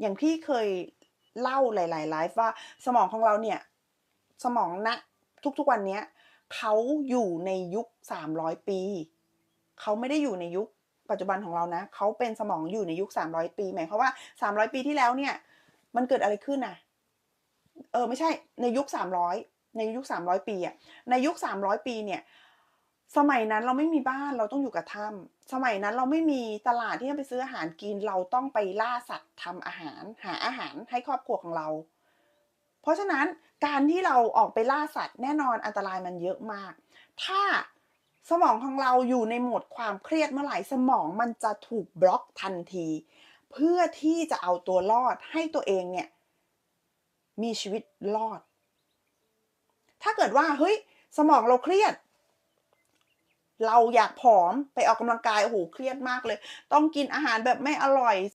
อย่างพี่เคยเล่าหลายๆไลฟ์ว่าสมองของเราเนี่ยสมองณทุกๆวันเนี้ยเขาอยู่ในยุค300ปี เขาไม่ได้อยู่ในยุคปัจจุบันของเรานะ เขาเป็นสมองอยู่ในยุค300ปีหมายความว่า300ปีที่แล้วเนี่ย มันเกิดอะไรขึ้นน่ะ เออไม่ใช่ในยุค300ในยุค300ปีอะในยุค300ปีเนี่ย สมัยนั้นเราไม่มีบ้านเราต้องอยู่กับถ้ำสมัยนั้นเราไม่มีตลาดที่จะไปซื้ออาหารกินเราต้องไปล่าสัตว์ทำอาหาร หาอาหารให้ครอบครัวของเรา เพราะฉะนั้นการที่เราออกไปล่าสัตว์แน่นอนอันตรายมันเยอะมาก ถ้าสมองของเราอยู่ในโหมดความเครียดเมื่อไหร่สมองมันจะถูกบล็อกทันที เพื่อที่จะเอาตัวรอดให้ตัวเองเนี่ยมีชีวิตรอด ถ้าเกิดว่าเฮ้ยสมองเราเครียด เราอยากผอมไปออกกำลังกายโอ้โหเครียดมากเลย ต้องกินอาหารแบบไม่อร่อย